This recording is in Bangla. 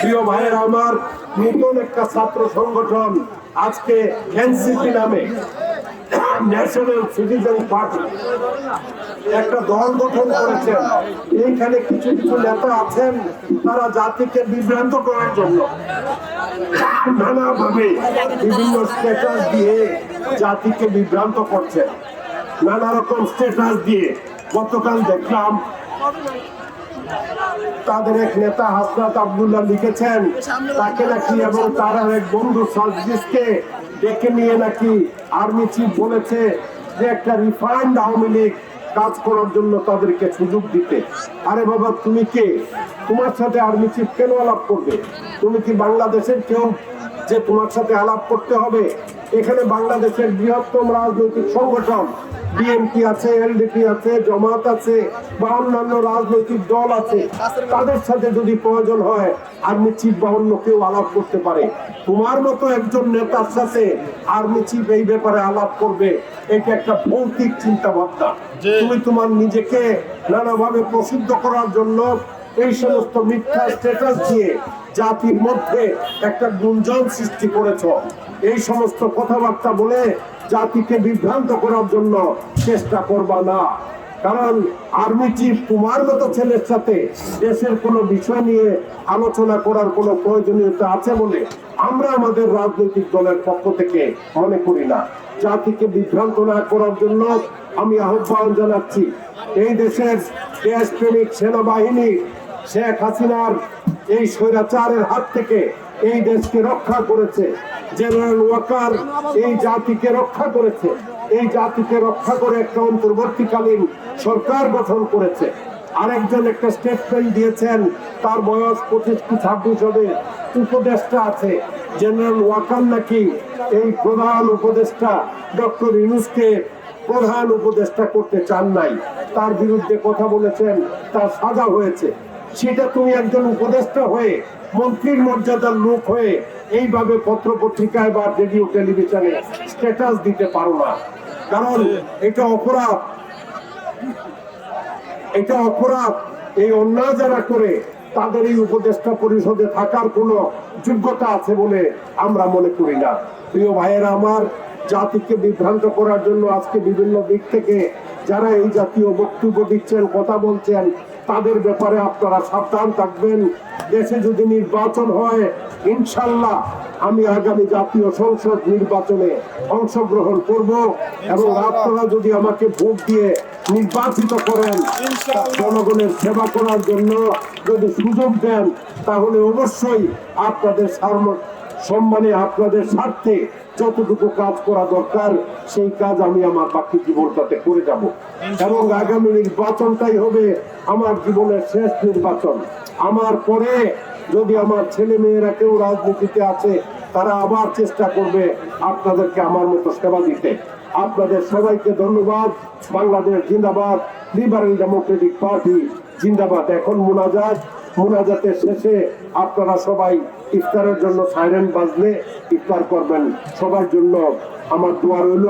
প্রিয় ভাইয়ের আমার নতুন একটা ছাত্র সংগঠন আজকে এনসিপি নামে ন্যাশনাল সিটিজেন পার্টি একটা দল গঠন করেছেন। এইখানে কিছু কিছু নেতা আছেন, তারা জাতিকে বিভ্রান্ত করার জন্য নানাভাবে বিভিন্ন স্ট্যাটাস দিয়ে জাতিকে বিভ্রান্ত করছেন। নানা রকম স্ট্যাটাস দিয়ে গতকাল দেখলাম তাদের এক নেতা হাসনাত আব্দুল্লাহ লিখেছেন, তাকে নাকি এবং তার এক বন্ধু সার্জিসকে ডেকে নিয়ে নাকি আর্মি চিফ বলেছে যে একটা রিফাইন্ড আওয়ামী লীগ কাজ করার জন্য তাদেরকে সুযোগ দিতে। আরে বাবা, তুমি কে? তোমার সাথে আর্মি চিফ কেন আলাপ করবে? তুমি কি বাংলাদেশের কেউ যে তোমার সাথে আলাপ করতে হবে? এখানে বাংলাদেশের বৃহত্তম রাজনৈতিক সংগঠন বিএনপি আছে এলডিপি আছে জামাত আছে বা অন্যান্য রাজনৈতিক দল আছে তাদের সাথে যদি প্রয়োজন হয় আর্মি চিফ বা অন্য কেউ আলাপ করতে পারে। তোমার মতো একজন নেতার সাথে আর্মি চিফ এই ব্যাপারে আলাপ করবে এটা একটা ভৌতিক চিন্তা ভাবনা তুমি তোমার নিজেকে নানাভাবে প্রসিদ্ধ করার জন্য এই সমস্ত মিথ্যা স্ট্যাটাস দিয়ে জাতির মধ্যে একটা গুঞ্জন সৃষ্টি করেছ। এই সমস্ত কথাবার্তা বলে জাতিকে বিভ্রান্ত করার জন্য চেষ্টা করবা না। কারণ আর্মি চিফ তোমার মতো ছেলের সাথে দেশের কোনো বিষয় নিয়ে আলোচনা করার কোনো প্রয়োজনীয়তা আছে বলে আমরা আমাদের রাজনৈতিক দলের পক্ষ থেকে মনে করি না। জাতিকে বিভ্রান্ত না করার জন্য আমি আহ্বান জানাচ্ছি, এই দেশের দেশপ্রেমিক সেনাবাহিনী শেখ হাসিনার এই স্বৈরাচারের হাত থেকে এই দেশকে রক্ষা করেছে। জেনারেল ওয়াকার এই জাতিকে রক্ষা করেছে। এই জাতিকে রক্ষা করে একটা অন্তর্বর্তীকালীন সরকার গঠন করেছে। আরেকজন একটা স্টেটমেন্ট দিয়েছেন, তার বয়স পঁচিশ কি ছাব্বিশ হবে, উপদেষ্টা আছে। জেনারেল ওয়াকার নাকি এই প্রধান উপদেষ্টা, ডক্টর ইউনুসকে প্রধান উপদেষ্টা করতে চান নাই। তার বিরুদ্ধে কথা বলেছেন, তার সাজা হয়েছে। সেটা তুমি একজন উপদেষ্টা হয়ে, মন্ত্রীর মর্যাদার লোক হয়ে এইভাবে পত্র পত্রিকায় বা রেডিও টেলিভিশনে স্ট্যাটাস দিতে পারো না। কারণ এটা অপরাধ। এটা অপরাধ। এই অন্যায় যারা করে, তাদের এই উপদেষ্টা পরিষদে থাকার কোনো যোগ্যতা আছে বলে আমরা মনে করি না। প্রিয় ভাইয়েরা, আমার জাতিকে বিভ্রান্ত করার জন্য আজকে বিভিন্ন দিক থেকে যারা এই জাতীয় বক্তব্য দিচ্ছেন কথা বলছেন তাদের ব্যাপারে আপনারা সাবধান থাকবেন। দেশে যদি নির্বাচন হয় ইনশাল্লাহ আমি আগামী জাতীয় সংসদ নির্বাচনে অংশগ্রহণ করব এবং আপনারা যদি আমাকে ভোট দিয়ে নির্বাচিত করেন জনগণের সেবা করার জন্য যদি সুযোগ দেন তাহলে অবশ্যই আপনাদের সম্মানে আপনাদের স্বার্থে যতটুকু কাজ করা দরকার, সেই কাজ আমি আমার বাকি জীবনটাতে করে যাব। এবং আগামী নির্বাচনটাই হবে আমার জীবনের শেষ নির্বাচন। আমার পরে যদি আমার ছেলে মেয়েরা কেউ রাজনীতিতে আছে, তারা আবার চেষ্টা করবে আপনাদেরকে আমার মতো সেবা দিতে। আপনাদের সবাইকে ধন্যবাদ। বাংলাদেশ জিন্দাবাদ। লিবারেল ডেমোক্রেটিক পার্টি জিন্দাবাদ। এখন মোনাজাত। মোনাজাতের শেষে আপনারা সবাই ইফতারের জন্য সাইরেন বাজলে ইফতার করবেন। সবার জন্য আমার দোয়া রইল